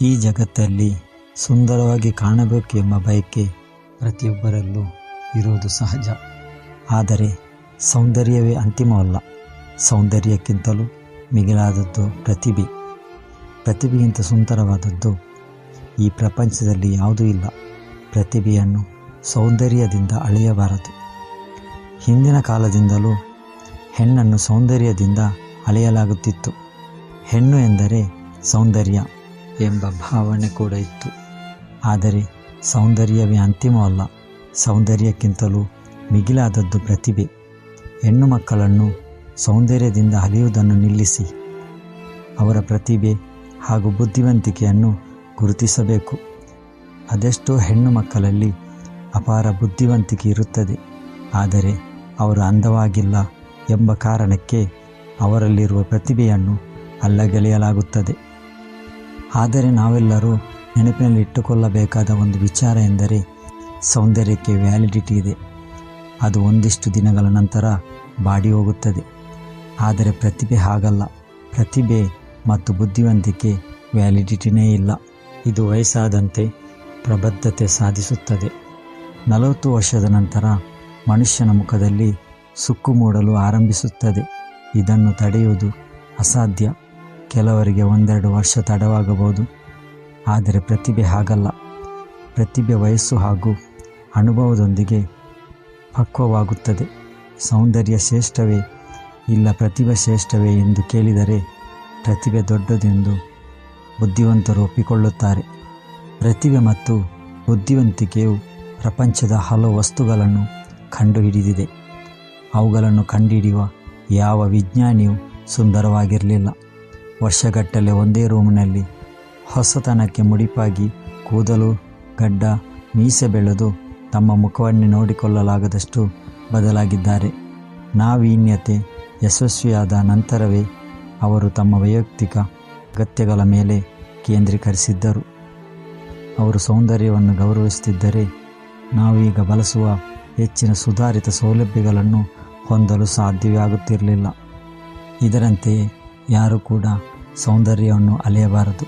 ಈ ಜಗತ್ತಲ್ಲಿ ಸುಂದರವಾಗಿ ಕಾಣಬೇಕು ಎಂಬ ಬಯಕೆ ಪ್ರತಿಯೊಬ್ಬರಲ್ಲೂ ಇರುವುದು ಸಹಜ. ಆದರೆ ಸೌಂದರ್ಯವೇ ಅಂತಿಮವಲ್ಲ ಸೌಂದರ್ಯಕ್ಕಿಂತಲೂ ಮಿಗಿಲಾದದ್ದು ಪ್ರತಿಭೆ. ಪ್ರತಿಭೆಗಿಂತ ಸುಂದರವಾದದ್ದು ಈ ಪ್ರಪಂಚದಲ್ಲಿ ಯಾವುದೂ ಇಲ್ಲ. ಪ್ರತಿಭೆಯನ್ನು ಸೌಂದರ್ಯದಿಂದ ಅಳೆಯಬಾರದು. ಹಿಂದಿನ ಕಾಲದಿಂದಲೂ ಹೆಣ್ಣನ್ನು ಸೌಂದರ್ಯದಿಂದ ಅಳೆಯಲಾಗುತ್ತಿತ್ತು. ಹೆಣ್ಣು ಎಂದರೆ ಸೌಂದರ್ಯ. ಎಂಬ ಭಾವನೆ ಕೂಡ ಇತ್ತು. ಆದರೆ ಸೌಂದರ್ಯವೇ ಅಂತಿಮವಲ್ಲ ಸೌಂದರ್ಯಕ್ಕಿಂತಲೂ ಮಿಗಿಲಾದದ್ದು ಪ್ರತಿಭೆ. ಹೆಣ್ಣು ಮಕ್ಕಳನ್ನು ಸೌಂದರ್ಯದಿಂದ ಹರಿಯುವುದನ್ನು ನಿಲ್ಲಿಸಿ. ಅವರ ಪ್ರತಿಭೆ ಹಾಗೂ ಬುದ್ಧಿವಂತಿಕೆಯನ್ನು ಗುರುತಿಸಬೇಕು. ಅದೆಷ್ಟೋ ಹೆಣ್ಣು ಮಕ್ಕಳಲ್ಲಿ ಅಪಾರ ಬುದ್ಧಿವಂತಿಕೆ ಇರುತ್ತದೆ. ಆದರೆ ಅವರು ಅಂದವಾಗಿಲ್ಲ ಎಂಬ ಕಾರಣಕ್ಕೆ ಅವರಲ್ಲಿರುವ ಪ್ರತಿಭೆಯನ್ನು ಅಲ್ಲಗಳೆಯಲಾಗುತ್ತದೆ. ಆದರೆ ನಾವೆಲ್ಲರೂ ನೆನಪಿನಲ್ಲಿಟ್ಟುಕೊಳ್ಳಬೇಕಾದ ಒಂದು ವಿಚಾರ ಎಂದರೆ ಸೌಂದರ್ಯಕ್ಕೆ ವ್ಯಾಲಿಡಿಟಿ ಇದೆ. ಅದು ಒಂದಿಷ್ಟು ದಿನಗಳ ನಂತರ ಬಾಡಿ ಹೋಗುತ್ತದೆ. ಆದರೆ ಪ್ರತಿಭೆ ಹಾಗಲ್ಲ. ಪ್ರತಿಭೆ ಮತ್ತು ಬುದ್ಧಿವಂತಿಕೆ ವ್ಯಾಲಿಡಿಟಿನೇ ಇಲ್ಲ. ಇದು ವಯಸ್ಸಾದಂತೆ ಪ್ರಬದ್ಧತೆ ಸಾಧಿಸುತ್ತದೆ. ನಲವತ್ತು ವರ್ಷದ ನಂತರ ಮನುಷ್ಯನ ಮುಖದಲ್ಲಿ ಸುಕ್ಕು ಮೂಡಲು ಆರಂಭಿಸುತ್ತದೆ. ಇದನ್ನು ತಡೆಯುವುದು ಅಸಾಧ್ಯ. ಕೆಲವರಿಗೆ ಒಂದೆರಡು ವರ್ಷ ತಡವಾಗಬಹುದು. ಆದರೆ ಪ್ರತಿಭೆ ಹಾಗಲ್ಲ. ಪ್ರತಿಭೆ ವಯಸ್ಸು ಹಾಗೂ ಅನುಭವದೊಂದಿಗೆ ಪಕ್ವವಾಗುತ್ತದೆ. ಸೌಂದರ್ಯ ಶ್ರೇಷ್ಠವೇ ಇಲ್ಲ ಪ್ರತಿಭೆ ಶ್ರೇಷ್ಠವೇ ಎಂದು ಕೇಳಿದರೆ ಪ್ರತಿಭೆ ದೊಡ್ಡದೆಂದು ಬುದ್ಧಿವಂತರು ಒಪ್ಪಿಕೊಳ್ಳುತ್ತಾರೆ. ಪ್ರತಿಭೆ ಮತ್ತು ಬುದ್ಧಿವಂತಿಕೆಯು ಪ್ರಪಂಚದ ಹಲವು ವಸ್ತುಗಳನ್ನು ಕಂಡುಹಿಡಿದಿದೆ. ಅವುಗಳನ್ನು ಕಂಡುಹಿಡಿಯುವ ಯಾವ ವಿಜ್ಞಾನಿಯೂ ಸುಂದರವಾಗಿರಲಿಲ್ಲ. ವರ್ಷಗಟ್ಟಲೆ ಒಂದೇ ರೂಮಿನಲ್ಲಿ ಹೊಸತನಕ್ಕೆ ಮುಡಿಪಾಗಿ ಕೂದಲು, ಗಡ್ಡ, ಮೀಸೆ ಬೆಳೆದು ತಮ್ಮ ಮುಖವನ್ನೇ ನೋಡಿಕೊಳ್ಳಲಾಗದಷ್ಟು ಬದಲಾಗಿದ್ದಾರೆ. ನಾವೀನ್ಯತೆ, ಯಶಸ್ವಿಯಾದ ನಂತರವೇ ಅವರು ತಮ್ಮ ವೈಯಕ್ತಿಕ ಅಗತ್ಯಗಳ ಮೇಲೆ ಕೇಂದ್ರೀಕರಿಸಿದ್ದರು. ಅವರು ಸೌಂದರ್ಯವನ್ನು ಗೌರವಿಸುತ್ತಿದ್ದರೆ ನಾವೀಗ ಬಳಸುವ ಹೆಚ್ಚಿನ ಸುಧಾರಿತ ಸೌಲಭ್ಯಗಳನ್ನು ಹೊಂದಲು ಸಾಧ್ಯವೇ ಆಗುತ್ತಿರಲಿಲ್ಲ. ಇದರಂತೆಯೇ ಯಾರೂ ಕೂಡ ಸೌಂದರ್ಯವನ್ನು ಅಳೆಯಬಾರದು